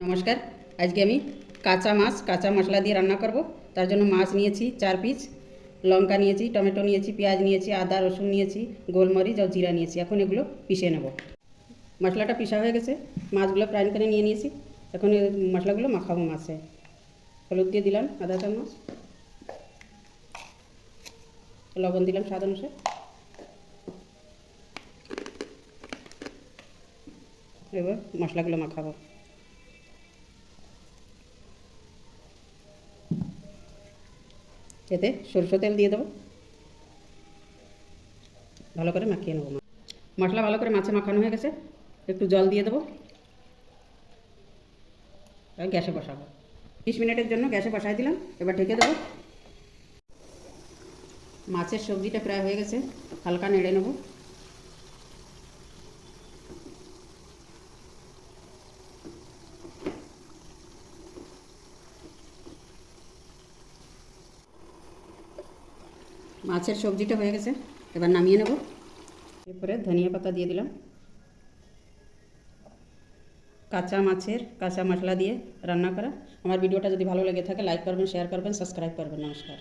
নমস্কার। আজকে আমি কাঁচা মাছ, কাঁচা মশলা দিয়ে রান্না করব। তার জন্য মাছ নিয়েছি চার পিস। লঙ্কা নিয়েছি, টমেটো নিয়েছি, পেঁয়াজ নিয়েছি, আদা, রসুন নিয়েছি, গোলমরিচ আর জিরা নিয়েছি। এখন এগুলো পিষে নেব। মশলাটা পিষা হয়ে গেছে। মাছগুলো ফ্রাই করে নিয়ে নিয়েছি। এখন মশলাগুলো মাখাবো মাছে। হলুদ দিয়ে দিলাম আদা চামচ লবণ দিলাম স্বাদ অনুসারে। এবার মশলাগুলো মাখাবো। এতে সরষে তেল দিয়ে দেবো। ভালো করে মাখিয়ে নেব মশলা ভালো করে মাছে মাখানো হয়ে গেছে। একটু জল দিয়ে দেবো। গ্যাসে বসাবো। বিশ মিনিটের জন্য গ্যাসে বসাই দিলাম। এবার ঢেকে দেবো। মাছের সবজিটা প্রায় হয়ে গেছে। হালকা নেড়ে নেব। মাছের সবজিটা হয়ে গেছে, এবার নামিয়ে নেব। এরপরে ধনিয়া পাতা দিয়ে দিলাম। কাঁচা মাছের কাঁচা মশলা দিয়ে রান্না করা। আমার ভিডিওটা যদি ভালো লেগে থাকে লাইক করবেন শেয়ার করবেন সাবস্ক্রাইব করবেন। নমস্কার।